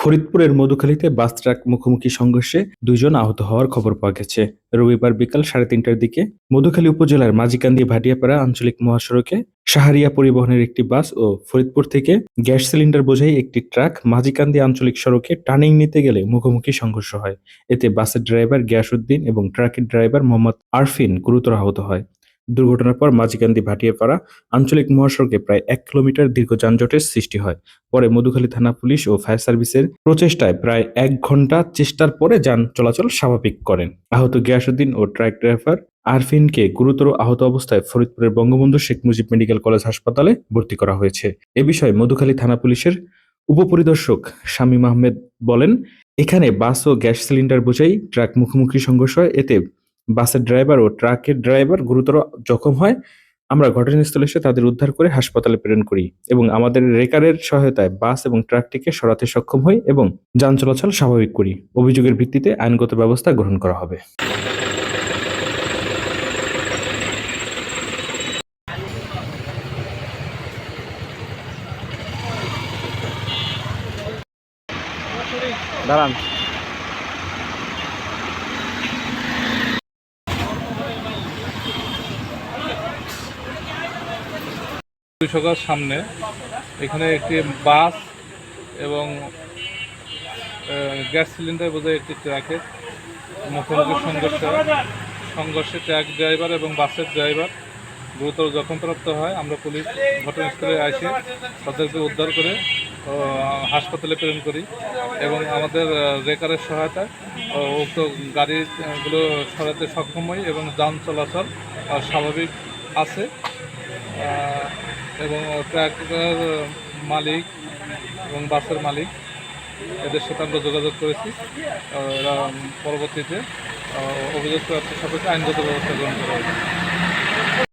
ফরিদপুরের মধুখালীতে bus truck মুখোমুখি সংঘর্ষে দুজন আহত হওয়ার খবর পাওয়া গেছে। রবিবার বিকাল সাড়ে তিনটার দিকে মধুখালী উপজেলার মাঝিকান্দি ভাটিয়াপাড়া আঞ্চলিক মহাসড়কে সাহারিয়া পরিবহনের একটি বাস ও ফরিদপুর থেকে গ্যাস সিলিন্ডার বোঝাই একটি ট্রাক মাঝিকান্দি আঞ্চলিক সড়কে টার্নিং নিতে গেলে মুখোমুখি সংঘর্ষ হয়। এতে বাসের ড্রাইভার গ্যাস উদ্দিন এবং ট্রাকের ড্রাইভার মোহাম্মদ আরফিন গুরুতর আহত হয়। দুর্ঘটনার পর মাঝিকান্দি ভাটিয়াপাড়া আঞ্চলিক মহাসড়কে প্রায় এক কিলোমিটার দীর্ঘ যানজটের সৃষ্টি হয়। পরে মধুখালী থানা পুলিশ ও ফায়ার সার্ভিসের প্রচেষ্টায় প্রায় এক ঘণ্টা চেষ্টার পরে যান চলাচল স্বাভাবিক করেন। আহত গিয়াসুদ্দিন ও ট্রাক ড্রাইভার আরফিনকে গুরুতর আহত অবস্থায় ফরিদপুরের বঙ্গবন্ধু শেখ মুজিব মেডিকেল কলেজ হাসপাতালে ভর্তি করা হয়েছে। এ বিষয়ে মধুখালী থানা পুলিশের উপপরিদর্শক শামীম আহমেদ বলেন, এখানে বাস ও গ্যাস সিলিন্ডার বোঝাই, ট্রাক মুখোমুখি সংঘর্ষ হয়, এতে বাসের ড্রাইভার ও ট্রাকের ড্রাইভার গুরুতর জখম হয়। আমরা ঘটনাস্থলে এসে তাদের উদ্ধার করে হাসপাতালে প্রেরণ করি এবং আমাদের রেকারের সহায়তায় বাস এবং ট্রাকটিকে সরাতে সক্ষম হই এবং যান চলাচল স্বাভাবিক করি। অভিযোগের ভিত্তিতে আইনগত ব্যবস্থা গ্রহণ করা হবে। দাঁড়ান। কৃষকের সামনে এখানে একটি বাস এবং গ্যাস সিলিন্ডার বোধহয় একটি ট্রাকের মুখোমুখি সংঘর্ষ। সংঘর্ষে ট্রাক ড্রাইভার এবং বাসের ড্রাইভার গুরুতর জখমপ্রাপ্ত হয় আমরা পুলিশ ঘটনাস্থলে আসে, তাদেরকে উদ্ধার করে হাসপাতালে প্রেরণ করি এবং আমাদের রেকারের সহায়তায় উক্ত গাড়িগুলো সরাতে সক্ষম হই এবং যান চলাচল স্বাভাবিক আছে এবং ট্রাকের মালিক এবং বাসের মালিক, এদের সাথে আমরা যোগাযোগ করেছি। এরা পরবর্তীতে অভিযোগ প্রাপ্তির সাপেক্ষে আইনগত ব্যবস্থা গ্রহণ করা হবে